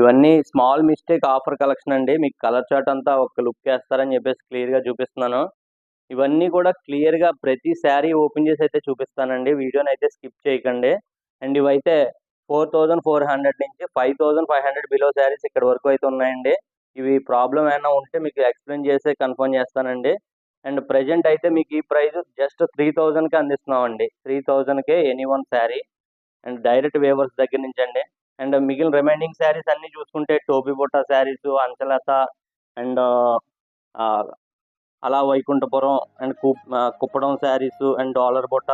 ఇవన్నీ small mistake offer collection అండి. మీకు కలర్ చార్ట్ అంతా ఒక లుక్ వేస్తారని చెప్పేసి క్లియర్గా చూపిస్తున్నాను. ఇవన్నీ కూడా క్లియర్గా ప్రతి శారీ ఓపెన్ చేసి అయితే చూపిస్తానండి. వీడియోని అయితే స్కిప్ చేయకండి. అండ్ ఇవైతే ఫోర్ థౌజండ్ ఫోర్ హండ్రెడ్ నుంచి five thousand five hundred below saris ఇక్కడ వరకు అయితే ఉన్నాయండి. ఇవి ప్రాబ్లం ఏమైనా ఉంటే మీకు ఎక్స్ప్లెయిన్ చేసి కన్ఫర్మ్ చేస్తానండి. అండ్ ప్రజెంట్ అయితే మీకు ఈ ప్రైస్ జస్ట్ త్రీ థౌజండ్కి అందిస్తున్నామండి. Three థౌజండ్కే any one sari and direct weavers దగ్గర నుంచి అండి అండ్ మిగిలిన రిమైనింగ్ శారీస్ అన్ని చూసుకుంటే టోపీ బుట్ట శారీస్ అంచలత అండ్ అలా Vaikunthapuram and Kuppadam saris and dollar బుట్ట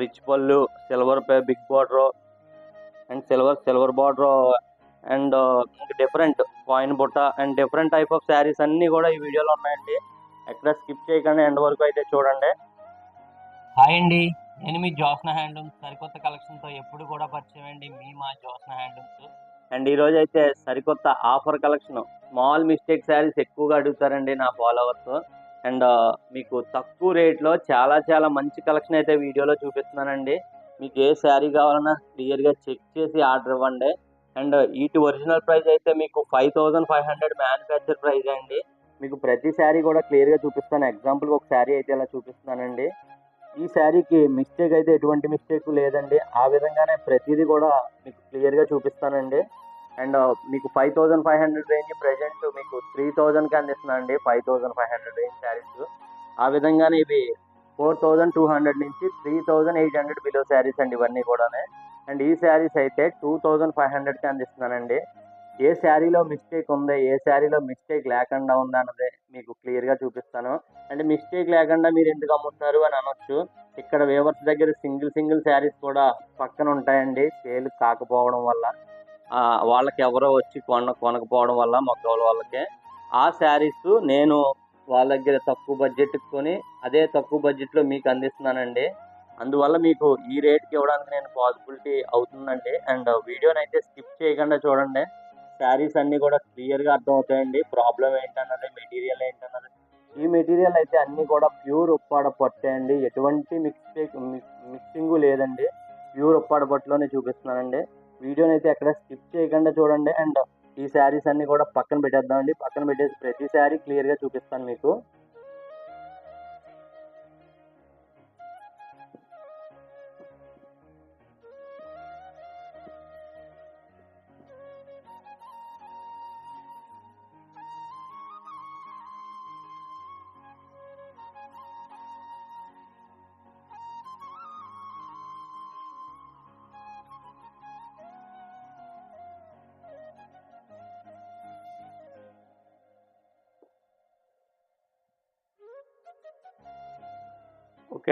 రిచ్ పళ్ళు silver big border and silver silver border and different coin బుట్ట and different type of saris అన్నీ కూడా ఈ వీడియోలో ఉన్నాయండి. ఎక్కడ స్కిప్ చేయకుండా ఎండ్ వరకు అయితే చూడండి. హాయ్ అండి. నేను మీ జోస్న హ్యాండ్లూమ్స్ సరికొత్త కలెక్షన్తో ఎప్పుడు కూడా పరిచయం అండి. మీ మా జోస్న హ్యాండ్లూమ్స్. అండ్ ఈ రోజు అయితే సరికొత్త offer collection small mistake saris ఎక్కువగా అడుగుతారండి నా ఫాలోవర్స్. అండ్ మీకు తక్కువ రేట్లో చాలా చాలా మంచి కలెక్షన్ అయితే వీడియోలో చూపిస్తున్నానండి. మీకు ఏ శారీ కావాలన్నా క్లియర్గా చెక్ చేసి ఆర్డర్ ఇవ్వండి. అండ్ వీటి ఒరిజినల్ ప్రైస్ అయితే మీకు five thousand five hundred manufacture price అండి. మీకు ప్రతి శారీ కూడా క్లియర్గా చూపిస్తాను. ఎగ్జాంపుల్గా ఒక శారీ అయితే ఇలా చూపిస్తున్నానండి. ఈ శారీకి మిస్టేక్ అయితే ఎటువంటి మిస్టేక్ లేదండి. ఆ విధంగానే ప్రతిదీ కూడా మీకు క్లియర్గా చూపిస్తానండి. అండ్ మీకు five thousand five hundred range present మీకు త్రీ థౌజండ్కి అందిస్తున్నానండి five thousand five hundred range saris ఆ విధంగానే ఇవి ఫోర్ థౌజండ్ టూ హండ్రెడ్ నుంచి three thousand eight hundred below saris అండి ఇవన్నీ కూడానే. అండ్ ఈ శారీస్ అయితే టూ థౌజండ్ ఫైవ్ హండ్రెడ్కి అందిస్తున్నానండి. ఏ శారీలో మిస్టేక్ ఉంది ఏ శారీలో మిస్టేక్ లేకుండా ఉందా అన్నది మీకు క్లియర్గా చూపిస్తాను. అంటే మిస్టేక్ లేకుండా మీరు ఎందుకు అమ్ముతున్నారు అని అనొచ్చు. ఇక్కడ వేవర్స్ దగ్గర సింగిల్ సింగిల్ శారీస్ కూడా పక్కన ఉంటాయండి. సేల్ కాకపోవడం వల్ల. వాళ్ళకి ఎవరో వచ్చి కొన కొనకపోవడం వల్ల మొక్కల వాళ్ళకి. ఆ శారీస్ నేను వాళ్ళ దగ్గర తక్కువ బడ్జెట్ కొని అదే తక్కువ బడ్జెట్లో మీకు అందిస్తున్నానండి. అందువల్ల మీకు ఈ రేట్కి ఇవ్వడానికి నేను పాసిబిలిటీ అవుతుందండి. అండ్ వీడియోని అయితే స్కిప్ చేయకుండా చూడండి. శారీస్ అన్నీ కూడా క్లియర్గా అర్థమవుతాయండి. ప్రాబ్లం ఏంటన్నది మెటీరియల్ ఏంటన్నది. ఈ మెటీరియల్ అయితే అన్నీ కూడా ప్యూర్ ఉప్పాడ పట్టే అండి. ఎటువంటి మిక్స్టేక్ మిక్సింగ్ లేదండి. ప్యూర్ ఉప్పాడ పట్టులోనే చూపిస్తున్నానండి. వీడియోని అయితే ఎక్కడ స్కిప్ చేయకుండా చూడండి. అండ్ ఈ శారీస్ అన్ని కూడా పక్కన పెట్టేద్దామండి. పక్కన పెట్టేసి ప్రతి శారీ క్లియర్గా చూపిస్తాను మీకు.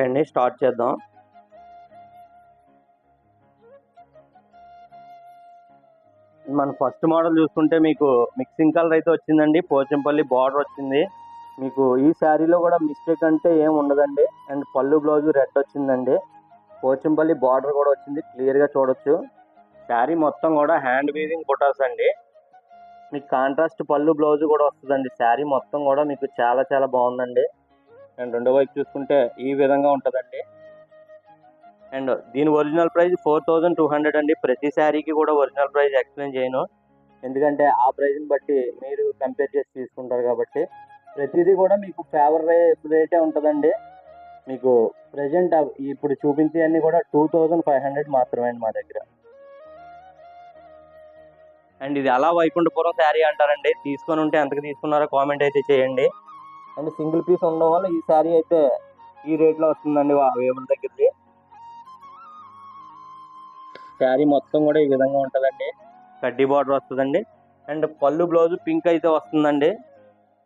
ఓకే అండి స్టార్ట్ చేద్దాం. మన ఫస్ట్ మోడల్ చూసుకుంటే మీకు మిక్సింగ్ కలర్ అయితే వచ్చిందండి పోచంపల్లి బార్డర్ వచ్చింది. మీకు ఈ శారీలో కూడా మిస్టేక్ అంటే ఏం ఉండదండి. అండ్ పళ్ళు బ్లౌజ్ రెడ్ వచ్చిందండి. పోచంపల్లి బార్డర్ కూడా వచ్చింది క్లియర్గా చూడొచ్చు. శారీ మొత్తం కూడా హ్యాండ్ వీవింగ్ బుటాస్ అండి. మీకు కాంట్రాస్ట్ పళ్ళు బ్లౌజ్ కూడా వస్తుందండి. శారీ మొత్తం కూడా మీకు చాలా చాలా బాగుందండి. అండ్ రెండో వైపు చూసుకుంటే ఈ విధంగా ఉంటుందండి. అండ్ దీని original price four thousand two hundred అండి. ప్రతి శారీకి కూడా ఒరిజినల్ ప్రైస్ ఎక్స్ప్లెయిన్ చేయను. ఎందుకంటే ఆ ప్రైస్ని బట్టి మీరు కంపేర్ చేసి తీసుకుంటారు కాబట్టి ప్రతిదీ కూడా మీకు ఫేవర్ రేటే ఉంటుందండి. మీకు ప్రజెంట్ ఇప్పుడు చూపించేవన్నీ కూడా టూ థౌజండ్ ఫైవ్ హండ్రెడ్ మాత్రమే అండి మా దగ్గర. అండ్ ఇది అలా వైకుంఠపురం శారీ అంటారండి. తీసుకొని ఉంటే ఎంతకు తీసుకున్నారో కామెంట్ అయితే చేయండి. అండ్ సింగిల్ పీస్ ఉండడం వల్ల ఈ శారీ అయితే ఈ రేట్లో వస్తుందండి వేముల దగ్గరది శారీ మొత్తం కూడా ఈ విధంగా ఉంటుందండి. కడ్డీ బార్డర్ వస్తుందండి. అండ్ పళ్ళు బ్లౌజ్ పింక్ అయితే వస్తుందండి.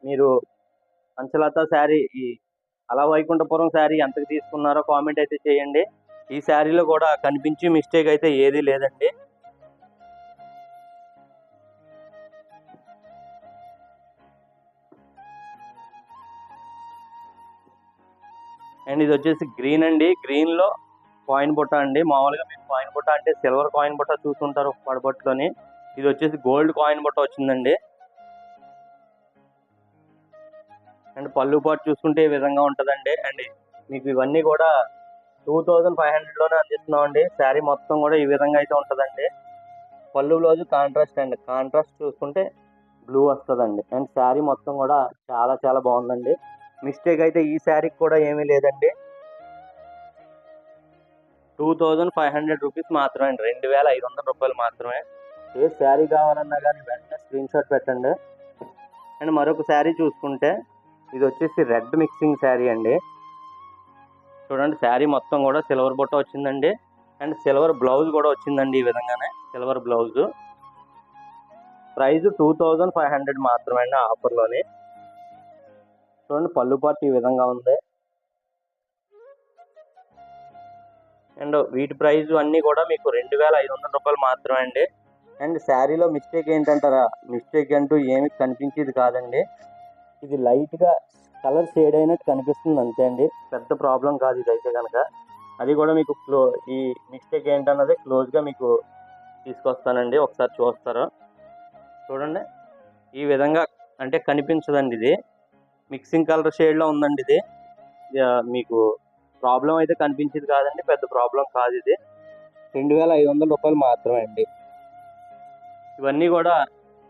మీరు అంచలత శారీ ఈ అలా వైకుంఠపురం శారీ ఎంతకు తీసుకున్నారో కామెంట్ అయితే చేయండి. ఈ శారీలో కూడా కనిపించి మిస్టేక్ అయితే ఏదీ లేదండి. అండ్ ఇది వచ్చేసి గ్రీన్ అండి. గ్రీన్లో కాయిన్ బుట్ట అండి. మామూలుగా మీరు కాయిన్ బుట్ట అంటే సిల్వర్ కాయిన్ బుట్ట చూస్తుంటారు పడబొట్టులోని ఇది వచ్చేసి గోల్డ్ కాయిన్ బుట్ట వచ్చిందండి. అండ్ పళ్ళు పాటు చూసుకుంటే ఈ విధంగా ఉంటుందండి. అండ్ మీకు ఇవన్నీ కూడా టూ థౌజండ్ ఫైవ్ హండ్రెడ్లోనే అందిస్తున్నాం అండి శారీ మొత్తం కూడా ఈ విధంగా అయితే ఉంటుందండి. పళ్ళు బ్లౌజ్ కాంట్రాస్ట్ అండి. కాంట్రాస్ట్ చూసుకుంటే బ్లూ వస్తుందండి. అండ్ శారీ మొత్తం కూడా చాలా చాలా బాగుందండి. మిస్టేక్ అయితే ఈ శారీకి కూడా ఏమీ లేదండి. Two thousand five hundred rupees మాత్రమే అండి. రెండు వేల ఐదు వందల రూపాయలు మాత్రమే. ఏ శారీ కావాలన్నా కానీ వెంటనే స్క్రీన్ షాట్ పెట్టండి. అండ్ మరొక శారీ చూసుకుంటే ఇది వచ్చేసి రెడ్ మిక్సింగ్ శారీ అండి. చూడండి శారీ మొత్తం కూడా సిల్వర్ బుట్ట వచ్చిందండి. అండ్ సిల్వర్ బ్లౌజ్ కూడా వచ్చిందండి ఈ విధంగానే. Silver blouse. Price two thousand five hundred మాత్రమే అండి ఆఫర్లోని. చూడండి పళ్ళు పాటు ఈ విధంగా ఉంది. అండ్ వీటి ప్రైస్ అన్నీ కూడా మీకు రెండు వేల ఐదు వందల రూపాయలు మాత్రమే అండి. అండ్ శారీలో మిస్టేక్ ఏంటంటారా? మిస్టేక్ అంటూ ఏమి కనిపించేది కాదండి. ఇది లైట్గా కలర్ షేడ్ అయినట్టు కనిపిస్తుంది అంతే అండి. పెద్ద ప్రాబ్లం కాదు ఇది అయితే కనుక అది కూడా మీకు క్లో ఈ మిస్టేక్ ఏంటన్నది క్లోజ్గా మీకు తీసుకొస్తానండి. ఒకసారి చూస్తారా? చూడండి. ఈ విధంగా అంటే కనిపించదండి ఇది. మిక్సింగ్ కలర్ షేడ్లో ఉందండి ఇది. మీకు ప్రాబ్లం అయితే కనిపించేది కాదండి పెద్ద ప్రాబ్లం కాదు ఇది. రెండు వేల ఐదు వందల రూపాయలు మాత్రమే అండి. ఇవన్నీ కూడా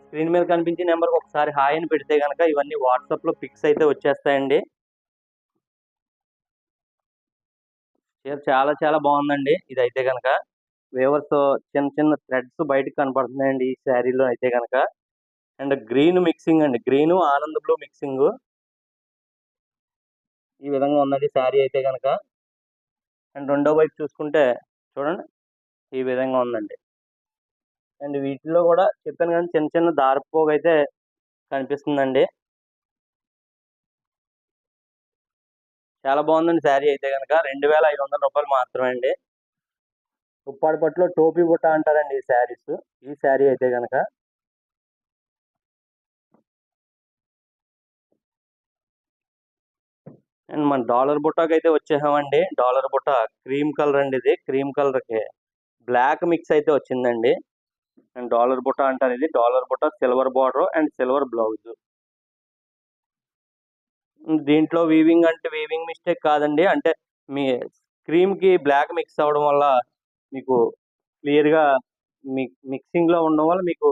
స్క్రీన్ మీద కనిపించే నెంబర్కి ఒకసారి హాయ్ అని పెడితే కనుక ఇవన్నీ వాట్సాప్లో పిక్స్ అయితే వచ్చేస్తాయండి. చీర చాలా చాలా బాగుందండి. ఇది అయితే కనుక వేవర్స్ చిన్న చిన్న థ్రెడ్స్ బయటకు కనపడుతున్నాయండి ఈ శారీలో అయితే కనుక అండ్ గ్రీన్ మిక్సింగ్ అండి. గ్రీన్ ఆనంద్ బ్లూ మిక్సింగ్ ఈ విధంగా ఉన్నది శారీ అయితే కనుక అండ్ రెండో వైపు చూసుకుంటే చూడండి ఈ విధంగా ఉందండి. అండ్ వీటిలో కూడా చెప్పాను కానీ చిన్న చిన్న దారపోగు అయితే కనిపిస్తుందండి. చాలా బాగుందండి శారీ అయితే కనుక రెండు వేల ఐదు వందల రూపాయలు మాత్రమే అండి. ఉప్పాడు పట్టులో టోపీ బుట్ట అంటారండి ఈ శారీస్ ఈ శారీ అయితే కనుక అండ్ మన డాలర్ బుట్టకి అయితే వచ్చేసామండి. డాలర్ బుట్ట క్రీమ్ కలర్ అండి ఇది. క్రీమ్ కలర్కి బ్లాక్ మిక్స్ అయితే వచ్చిందండి. అండ్ డాలర్ బుట్ట అంటారు ఇది. డాలర్ బుట్ట silver border and silver blouse. దీంట్లో వీవింగ్ అంటే వీవింగ్ మిస్టేక్ కాదండి. అంటే మీ క్రీమ్కి బ్లాక్ మిక్స్ అవ్వడం వల్ల మీకు క్లియర్గా మిక్ మిక్సింగ్లో ఉండడం వల్ల మీకు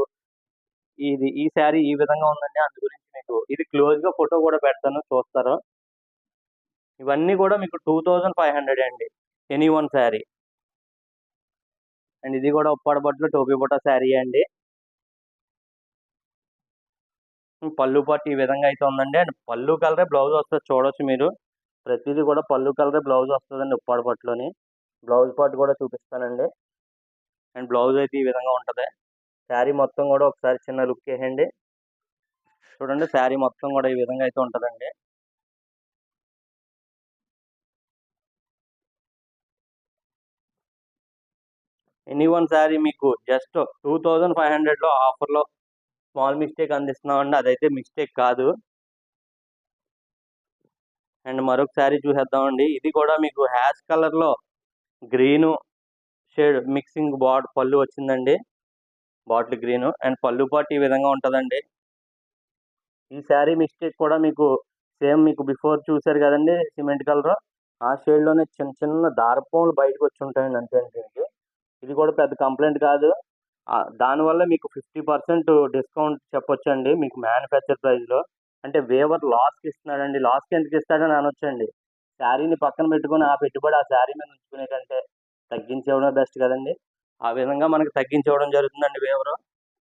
ఇది ఈ శారీ ఈ విధంగా ఉందండి. అందు గురించి మీకు ఇది క్లోజ్గా ఫోటో కూడా పెడతాను. చూస్తారు? ఇవన్నీ కూడా మీకు టూ థౌజండ్ ఫైవ్ హండ్రెడ్ అండి. ఎనీ వన్ శారీ అండ్ ఇది కూడా ఉప్పాడ బట్టలు టోపీ బుట్ట శారీ అండి. పళ్ళు పట్టు ఈ విధంగా అయితే ఉందండి. అండ్ పళ్ళు కలరే బ్లౌజ్ వస్తుంది చూడొచ్చు మీరు. ప్రతిదీ కూడా పళ్ళు కలరే బ్లౌజ్ వస్తుందండి ఉప్పాడ పట్టులోని బ్లౌజ్ పార్ట్ కూడా చూపిస్తానండి. అండ్ బ్లౌజ్ అయితే ఈ విధంగా ఉంటుంది. శారీ మొత్తం కూడా ఒకసారి చిన్న లుక్ వేయండి చూడండి శారీ మొత్తం కూడా ఈ విధంగా అయితే ఉంటుందండి. ఎనీ వన్ శారీ మీకు జస్ట్ టూ థౌజండ్ ఫైవ్ హండ్రెడ్లో ఆఫర్లో స్మాల్ మిస్టేక్ అందిస్తున్నామండి. అదైతే మిస్టేక్ కాదు. అండ్ మరొక శారీ చూసేద్దామండి. ఇది కూడా మీకు హ్యాష్ కలర్లో గ్రీను షేడ్ మిక్సింగ్ బాట్ పళ్ళు వచ్చిందండి. బాటిల్ గ్రీను అండ్ పళ్ళు పాటు ఈ విధంగా ఉంటుందండి. ఈ శారీ మిస్టేక్ కూడా మీకు సేమ్ మీకు బిఫోర్ చూసారు కదండి సిమెంట్ కలర్. ఆ షేడ్లోనే చిన్న చిన్న దారపోములు బయటకు వచ్చి ఉంటాయండి అంతే అండి దీనికి. ఇది కూడా పెద్ద కంప్లైంట్ కాదు. దానివల్ల మీకు ఫిఫ్టీ పర్సెంట్ డిస్కౌంట్ చెప్పొచ్చండి మీకు మ్యానుఫ్యాక్చర్ ప్రైస్లో అంటే వేవర్ లాస్కి ఇస్తున్నాడండి. లాస్కి ఎందుకు ఇస్తాడని అనొచ్చండి. శారీని పక్కన పెట్టుకొని ఆ పెట్టుబడి ఆ శారీ మీద ఉంచుకునే కంటే బెస్ట్ కదండి. ఆ విధంగా మనకు తగ్గించేవడం జరుగుతుందండి వేవరు.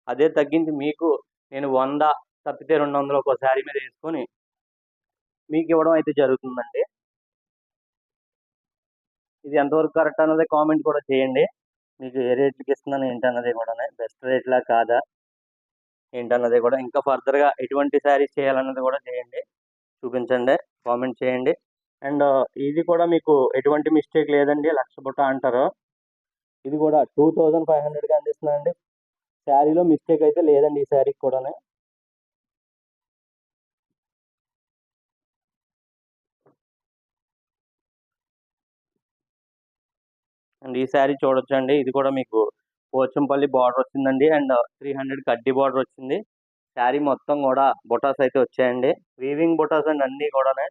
అదే తగ్గించి మీకు నేను వంద తప్పితే రెండు వందలు ఒక శారీ మీద వేసుకొని మీకు ఇవ్వడం అయితే జరుగుతుందండి. ఇది ఎంతవరకు కరెక్ట్ అన్నది కామెంట్ కూడా చేయండి. మీకు ఏ రేట్లకి ఇస్తున్నాను ఏంటన్నది కూడా బెస్ట్ రేట్లా కాదా ఏంటన్నది కూడా ఇంకా ఫర్దర్గా ఎటువంటి శారీస్ చేయాలన్నది కూడా చేయండి. చూపించండి కామెంట్ చేయండి. అండ్ uh, ఇది కూడా మీకు ఎటువంటి మిస్టేక్ లేదండి లక్ష బుట్ట అంటారు. ఇది కూడా టూ థౌజండ్ ఫైవ్ హండ్రెడ్కి అందిస్తున్నానండి శారీలో మిస్టేక్ అయితే లేదండి ఈ శారీకి కూడా అండ్ ఈ శారీ చూడొచ్చండి. ఇది కూడా మీకు పోచంపల్లి బార్డర్ వచ్చిందండి. అండ్ త్రీ హండ్రెడ్ కడ్డీ బార్డర్ వచ్చింది. శారీ మొత్తం కూడా బుటాస్ అయితే వచ్చాయండి. వీవింగ్ బుటాస్ అండ్ అన్నీ కూడానే.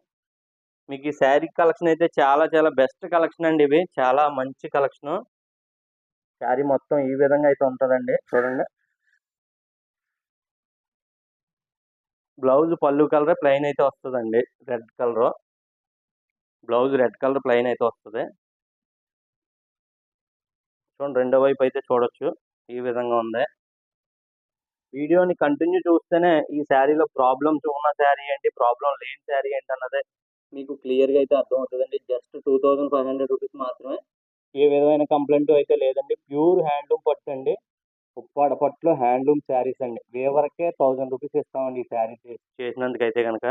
మీకు ఈ శారీ కలెక్షన్ అయితే చాలా చాలా బెస్ట్ కలెక్షన్ అండి ఇవి. చాలా మంచి కలెక్షన్. శారీ మొత్తం ఈ విధంగా అయితే ఉంటుందండి. చూడండి. బ్లౌజ్ పళ్ళు కలర్ ప్లెయిన్ అయితే వస్తుందండి. Red colour. Blouse red colour plain అయితే వస్తుంది. చూడండి రెండో వైపు అయితే చూడొచ్చు. ఈ విధంగా ఉంది. వీడియోని కంటిన్యూ చూస్తేనే ఈ శారీలో ప్రాబ్లమ్స్ ఉన్న శారీ ఏంటి ప్రాబ్లం లేని శారీ ఏంటి అన్నది మీకు క్లియర్గా అయితే అర్థమవుతుందండి. Just two thousand five hundred rupees మాత్రమే. ఏ విధమైన కంప్లైంట్ అయితే లేదండి. ప్యూర్ హ్యాండ్లూమ్ పట్టు అండి. ఉప్పాడ పట్టులో హ్యాండ్లూమ్ శారీస్ అండి. వేవరకే థౌజండ్ రూపీస్ ఇస్తామండి ఈ శారీ చేసినందుకైతే కనుక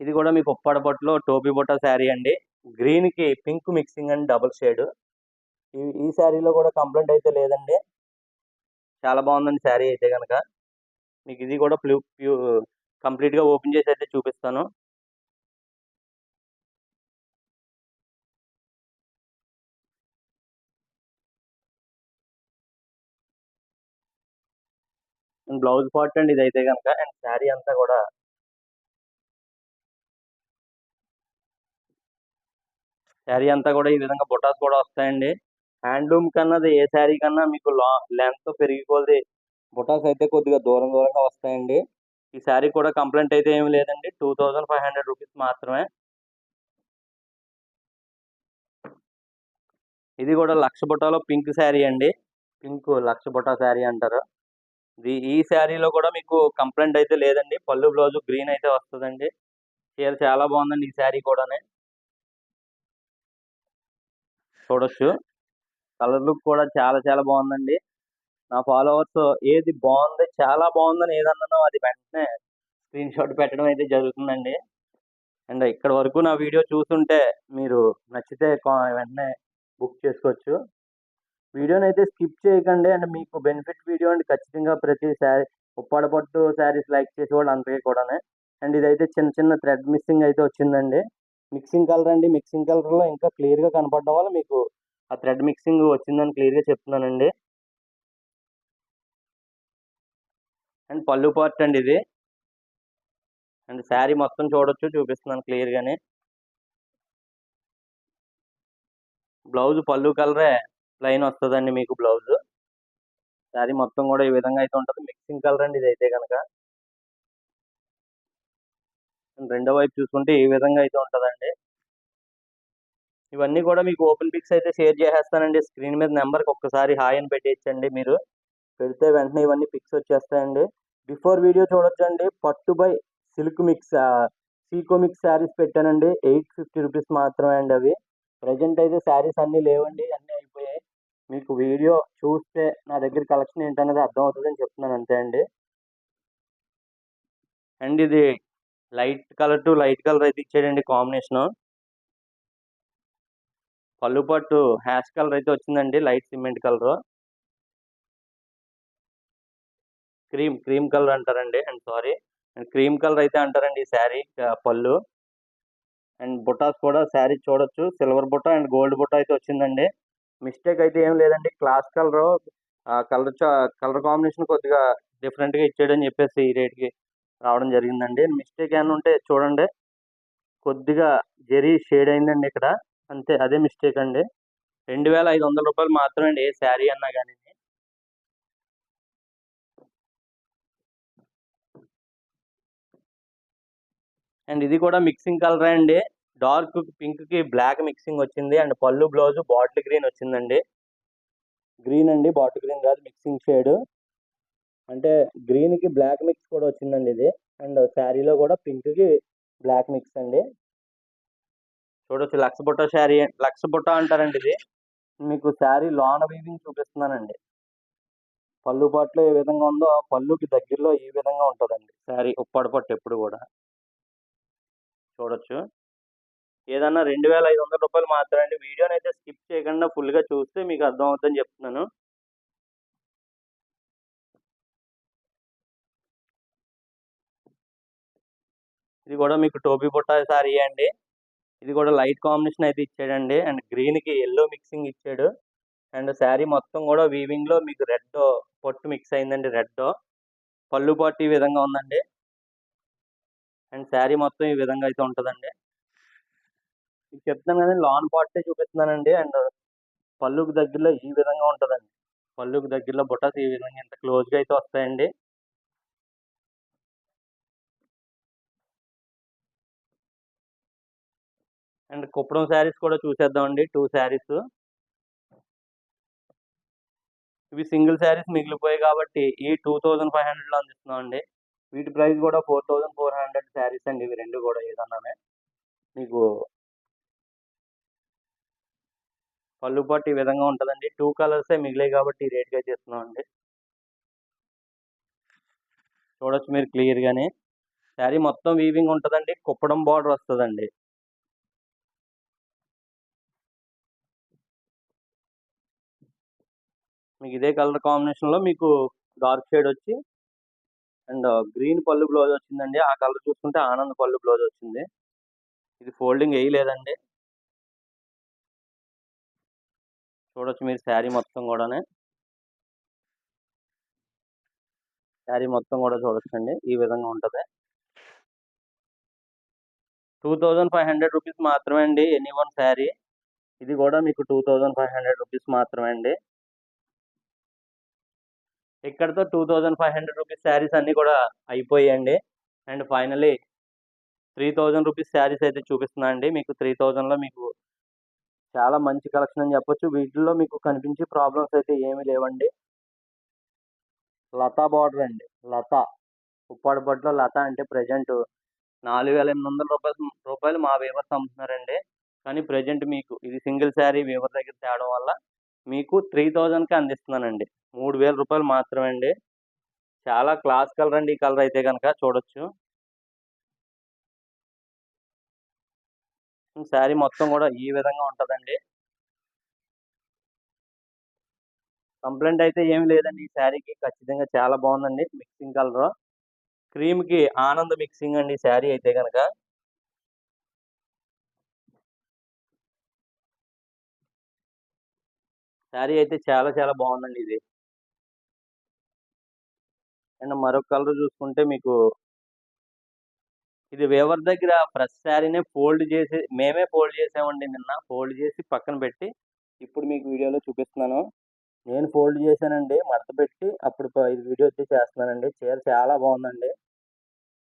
ఇది కూడా మీకు ఉప్పాడ పట్టులో టోపీ బొట్ట శారీ అండి. గ్రీన్కి pink mixing and double shade. ఈ ఈ శారీలో కూడా కంప్లైంట్ అయితే లేదండి. చాలా బాగుందండి శారీ అయితే కనుక మీకు ఇది కూడా ప్లూ ప్యూ కంప్లీట్గా ఓపెన్ చేసి అయితే చూపిస్తాను. బ్లౌజ్ పార్ట్ అండి ఇది అయితే కనుక అండ్ శారీ అంతా కూడా శారీ అంతా కూడా ఈ విధంగా బుటాస్ కూడా వస్తాయండి. హ్యాండ్లూమ్ కన్నది ఏ శారీ కన్నా మీకు లా లెంత్ పెరిగిపోతే బుటాస్ అయితే కొద్దిగా దూరం దూరంగా వస్తాయండి. ఈ శారీ కూడా కంప్లైంట్ అయితే ఏమి లేదండి. Two thousand five hundred rupees మాత్రమే. ఇది కూడా లక్ష బుటాలో పింక్ శారీ అండి. పింక్ లక్ష బుటా శారీ అంటారు. ఇది ఈ శారీలో కూడా మీకు కంప్లైంట్ అయితే లేదండి. పళ్ళు బ్లౌజ్ గ్రీన్ అయితే వస్తుందండి. చీర చాలా బాగుందండి ఈ శారీ కూడానే. చూడొచ్చు. కలర్ లుక్ కూడా చాలా చాలా బాగుందండి. నా ఫాలోవర్స్ ఏది బాగుంది చాలా బాగుందని ఏదన్నానో అది వెంటనే స్క్రీన్ షాట్ పెట్టడం అయితే జరుగుతుందండి. అండ్ ఇక్కడ వరకు నా వీడియో చూస్తుంటే మీరు నచ్చితే వెంటనే బుక్ చేసుకోవచ్చు. వీడియోని అయితే స్కిప్ చేయకండి. అండ్ మీకు బెనిఫిట్ వీడియో అండి. ఖచ్చితంగా ప్రతి శారీ ఉప్పాడ పట్టు శారీస్ లైక్ చేసేవాళ్ళు అంతకే కూడానే. అండ్ ఇదైతే చిన్న చిన్న థ్రెడ్ మిస్సింగ్ అయితే వచ్చిందండి. మిక్సింగ్ కలర్ అండి. మిక్సింగ్ కలర్లో ఇంకా క్లియర్గా కనపడడం వల్ల మీకు ఆ థ్రెడ్ మిక్సింగ్ వచ్చిందని క్లియర్గా చెప్తున్నానండి. అండ్ పళ్ళు పార్ట్ అండి ఇది. అండ్ శారీ మొత్తం చూడొచ్చు చూపిస్తున్నాను క్లియర్గానే బ్లౌజ్ పళ్ళు కలరే ప్లెయిన్ వస్తుందండి మీకు బ్లౌజ్. శారీ మొత్తం కూడా ఈ విధంగా అయితే ఉంటుంది. మిక్సింగ్ కలర్ అండి ఇది అయితే కనుక రెండో వైపు చూసుకుంటే ఈ విధంగా అయితే ఉంటుందండి. ఇవన్నీ కూడా మీకు ఓపెన్ పిక్స్ అయితే షేర్ చేసేస్తానండి. స్క్రీన్ మీద నెంబర్కి ఒక్కసారి హాయ్ అని పెట్టేయచ్చండి మీరు. పెడితే వెంటనే ఇవన్నీ పిక్స్ వచ్చేస్తాయండి. బిఫోర్ వీడియో చూడొచ్చండి. పట్టు బై సిల్క్ మిక్స్ సీకో మిక్స్ శారీస్ పెట్టానండి. ఎయిట్ ఫిఫ్టీ రూపీస్ మాత్రమే అండి అవి. ప్రజెంట్ అయితే శారీస్ అన్నీ లేవండి అన్నీ అయిపోయాయి. మీకు వీడియో చూస్తే నా దగ్గర కలెక్షన్ ఏంటనేది అర్థం అవుతుందని చెప్తున్నాను అంతే అండి. అండ్ ఇది light colour to light colour అయితే ఇచ్చాడండి కాంబినేషన్. పళ్ళు పట్టు హ్యాష్ కలర్ అయితే వచ్చిందండి light cement colour. Cream cream colour అంటారండి and sari. And cream colour అయితే అంటారండి ఈ శారీ పళ్ళు. అండ్ బుటాస్ కూడా శారీ చూడొచ్చు సిల్వర్ బుట్ట అండ్ గోల్డ్ బుట్ట అయితే వచ్చిందండి. మిస్టేక్ అయితే ఏం లేదండి class colour colour colour combination కొద్దిగా డిఫరెంట్గా ఇచ్చాడని చెప్పేసి ఈ రేట్కి రావడం జరిగిందండి. మిస్టేక్ ఏమైనా ఉంటే చూడండి. కొద్దిగా జెరీ షేడ్ అయిందండి ఇక్కడ. అంతే అదే మిస్టేక్ అండి. రెండు వేల ఐదు వందల రూపాయలు మాత్రమే అండి ఏ శారీ అన్నా కానీ అండ్ ఇది కూడా మిక్సింగ్ కలర్ అండి. డార్క్ పింక్కి బ్లాక్ మిక్సింగ్ వచ్చింది. అండ్ పళ్ళు బ్లౌజ్ బాటిల్ గ్రీన్ వచ్చిందండి. గ్రీన్ అండి బాటిల్ గ్రీన్ కాదు మిక్సింగ్ షేడ్. అంటే గ్రీన్కి బ్లాక్ మిక్స్ కూడా వచ్చిందండి ఇది. అండ్ శారీలో కూడా పింక్కి బ్లాక్ మిక్స్ అండి. చూడొచ్చు. లక్ష బుట్ట శారీ లక్ష బుట్ట అంటారండి ఇది. మీకు శారీ లోన వీవింగ్ చూపిస్తున్నానండి. పళ్ళు పట్లు ఏ విధంగా ఉందో పళ్ళుకి దగ్గరలో ఈ విధంగా ఉంటుందండి శారీ. ఉప్పాడు పట్టు ఎప్పుడు కూడా. చూడొచ్చు. ఏదన్నా రెండు వేల ఐదు వందల రూపాయలు మాత్రమే అండి. వీడియోని అయితే స్కిప్ చేయకుండా ఫుల్గా చూస్తే మీకు అర్థం అవుతుందని చెప్తున్నాను. ఇది కూడా మీకు టోపీ బుట్ట సారీ అండి. ఇది కూడా లైట్ కాంబినేషన్ అయితే ఇచ్చాడండి. అండ్ గ్రీన్కి ఎల్లో మిక్సింగ్ ఇచ్చాడు. అండ్ శారీ మొత్తం కూడా వీవింగ్లో మీకు రెడ్ పొట్టు మిక్స్ అయిందండి రెడ్. పళ్ళు పాటు ఈ విధంగా ఉందండి. అండ్ శారీ మొత్తం ఈ విధంగా అయితే ఉంటుందండి. మీకు చెప్తాను కానీ లాన్ పార్టే చూపిస్తున్నానండి. అండ్ పళ్ళుకు దగ్గరలో ఈ విధంగా ఉంటుందండి. పళ్ళుకు దగ్గరలో బుటాస్ ఈ విధంగా ఇంత క్లోజ్గా అయితే వస్తాయండి. అండ్ కుప్పడం శారీస్ కూడా చూసేద్దామండి. టూ శారీస్. ఇవి సింగిల్ శారీస్ మిగిలిపోయాయి కాబట్టి ఈ టూ థౌజండ్ ఫైవ్ హండ్రెడ్లో అందిస్తున్నాం అండి వీటి ప్రైస్ కూడా four thousand four hundred saris అండి. ఇవి రెండు కూడా ఏదన్నానే మీకు పళ్ళు పట్టు ఈ విధంగా ఉంటుందండి. టూ కలర్సే మిగిలాయి కాబట్టి ఈ రేట్గా అయితే అండి చూడొచ్చు మీరు క్లియర్గానే. శారీ మొత్తం వీవింగ్ ఉంటుందండి. కుప్పడం బార్డర్ వస్తుందండి. మీకు ఇదే కలర్ కాంబినేషన్లో మీకు డార్క్ షేడ్ వచ్చి అండ్ uh, గ్రీన్ పళ్ళు బ్లౌజ్ వచ్చిందండి. ఆ కలర్ చూసుకుంటే ఆనంద్ పళ్ళు బ్లౌజ్ వచ్చింది. ఇది ఫోల్డింగ్ వేయలేదండి. చూడొచ్చు మీరు శారీ మొత్తం కూడానే. శారీ మొత్తం కూడా చూడొచ్చండి. ఈ విధంగా ఉంటుంది. Two thousand five hundred rupees మాత్రమే అండి ఎనీ వన్ శారీ. ఇది కూడా మీకు two thousand five hundred rupees మాత్రమే అండి. ఇక్కడతో two thousand five hundred rupees saris అన్నీ కూడా అయిపోయాయండి. And finally three thousand rupees saris అయితే చూపిస్తున్నా అండి. మీకు త్రీ థౌజండ్లో మీకు చాలా మంచి కలెక్షన్ అని చెప్పొచ్చు. వీటిల్లో మీకు కనిపించే ప్రాబ్లమ్స్ అయితే ఏమీ లేవండి. లతా బార్డర్ అండి. లత. ఉప్పాడుపట్లో లత అంటే ప్రజెంట్ నాలుగు వేల ఎనిమిది వందల రూపాయలు రూపాయలు మా వేవర్స్ అమ్ముతున్నారండి. కానీ ప్రజెంట్ మీకు ఇది సింగిల్ శారీ వేవర్ దగ్గర తేవడం వల్ల మీకు త్రీ థౌజండ్కి అందిస్తున్నానండి. మూడు వేల రూపాయలు మాత్రమే అండి చాలా క్లాస్ కలర్ అండి ఈ కలర్ అయితే కనుక చూడొచ్చు. శారీ మొత్తం కూడా ఈ విధంగా ఉంటుందండి. కంప్లైంట్ అయితే ఏమి లేదండి ఈ శారీకి. ఖచ్చితంగా చాలా బాగుందండి మిక్సింగ్ కలర్. క్రీమ్కి ఆనంద్ మిక్సింగ్ అండి ఈ శారీ అయితే కనుక శారీ అయితే చాలా చాలా బాగుందండి ఇది. అండ్ మరొక కలర్ చూసుకుంటే మీకు ఇది వేవర్ దగ్గర ఫ్రెష్ శారీనే ఫోల్డ్ చేసి మేమే ఫోల్డ్ చేసామండి నిన్న. ఫోల్డ్ చేసి పక్కన పెట్టి ఇప్పుడు మీకు వీడియోలో చూపిస్తున్నాను. నేను ఫోల్డ్ చేశానండి మడత పెట్టి అప్పుడు ఇది వీడియో వచ్చి చేస్తున్నానండి. చీర చాలా బాగుందండి.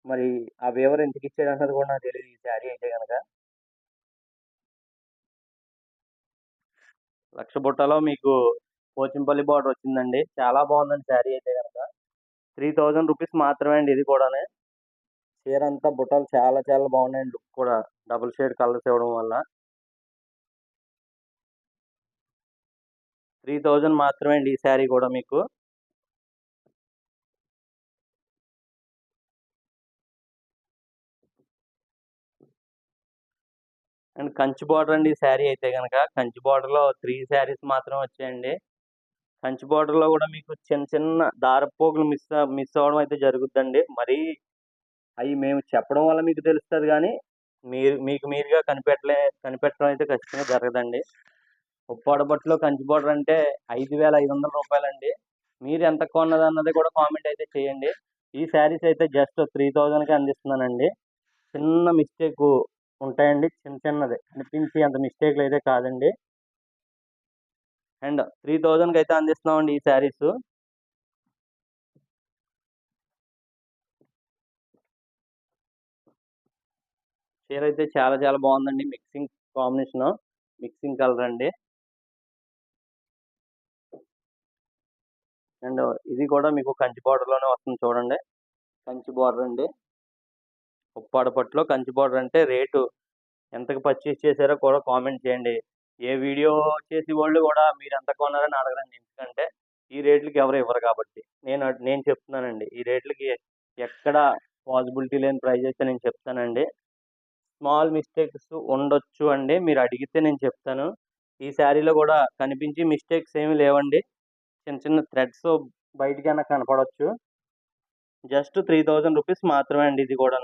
మరి ఆ వేవర్ ఎందుకు ఇచ్చాడు అన్నది కూడా నాకు తెలియదు ఈ శారీ అయితే కనుక లక్ష బుట్టలో మీకు పోచంపల్లి బార్డర్ వచ్చిందండి. చాలా బాగుందండి శారీ అయితే కనుక త్రీ థౌజండ్ రూపీస్ మాత్రమే అండి ఇది కూడానే. చీర అంతా బుట్టలు చాలా చాలా బాగున్నాయండి లుక్ కూడా డబుల్ షేడ్ కలర్స్ ఇవ్వడం వల్ల. త్రీ థౌజండ్ మాత్రమే అండి ఈ శారీ కూడా మీకు. అండ్ కంచి బార్డర్ అండి ఈ శారీ అయితే కనుక కంచి బార్డర్లో త్రీ శారీస్ మాత్రమే వచ్చాయండి. కంచి బార్డర్లో కూడా మీకు చిన్న చిన్న దారపోగులు మిస్ మిస్ అవ్వడం అయితే జరుగుద్దండి. మరి అవి మేము చెప్పడం వల్ల మీకు తెలుస్తుంది కానీ మీరు మీకు మీరుగా కనిపెట్టలే కనిపెట్టడం అయితే ఖచ్చితంగా జరగదండి. ఉప్పాడ బట్టలో కంచి బార్డర్ అంటే ఐదు వేల ఐదు వందల రూపాయలండి. మీరు ఎంత కొన్నది అన్నది కూడా కామెంట్ అయితే చేయండి. ఈ శారీస్ అయితే జస్ట్ త్రీ థౌజండ్కి అందిస్తున్నానండి. చిన్న మిస్టేక్ ఉంటాయండి చిన్న చిన్నది. అనిపించి అంత మిస్టేక్లు అయితే కాదండి. అండ్ త్రీ థౌజండ్కి అయితే అందిస్తున్నామండి ఈ శారీస్. చీర అయితే చాలా చాలా బాగుందండి. Mixing combination. మిక్సింగ్ కలర్ అండి. అండ్ ఇది కూడా మీకు కంచి బార్డర్లోనే వస్తుంది చూడండి. కంచి బార్డర్ అండి. ఉప్పాడ పట్టులో కంచి బార్డర్ అంటే రేటు ఎంతకు పర్చేస్ చేశారో కూడా కామెంట్ చేయండి. ఏ వీడియో చేసి వాళ్ళు కూడా మీరు ఎంత కొన్నారని అడగరండి ఎందుకంటే ఈ రేట్లకి ఎవరు ఇవ్వరు కాబట్టి. నేను నేను చెప్తున్నానండి. ఈ రేట్లకి ఎక్కడ పాసిబిలిటీ లేని ప్రైస్ అయితే నేను చెప్తానండి. స్మాల్ మిస్టేక్స్ ఉండొచ్చు అండి. మీరు అడిగితే నేను చెప్తాను. ఈ శారీలో కూడా కనిపించి మిస్టేక్స్ ఏమి లేవండి. చిన్న చిన్న థ్రెడ్స్ బయటికైనా కనపడవచ్చు జస్ట్ త్రీ థౌజండ్ రూపీస్ మాత్రమే అండి ఇది కూడా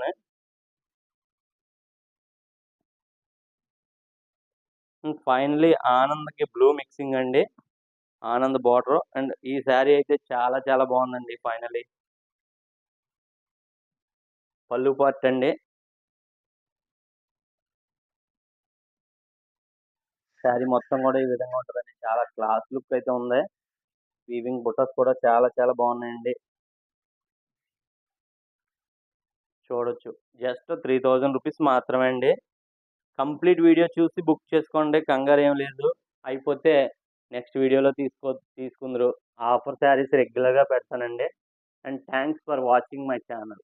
ఫైనలీ ఆనంద్కి బ్లూ మిక్సింగ్ అండి. ఆనంద్ బార్డర్. అండ్ ఈ శారీ అయితే చాలా చాలా బాగుందండి ఫైనలీ పళ్ళు పార్ట్ అండి. శారీ మొత్తం కూడా ఈ విధంగా ఉంటుందండి. చాలా క్లాస్ లుక్ అయితే ఉంది. వీవింగ్ బుట్టస్ కూడా చాలా చాలా బాగున్నాయండి. చూడొచ్చు. జస్ట్ త్రీ థౌజండ్ రూపీస్ మాత్రమే అండి. కంప్లీట్ వీడియో చూసి బుక్ చేసుకోండి. కంగారు ఏం లేదు. అయిపోతే నెక్స్ట్ వీడియోలో తీసుకో తీసుకుందరు. ఆఫర్ శారీస్ రెగ్యులర్గా పెడతానండి. And thanks for watching my channel.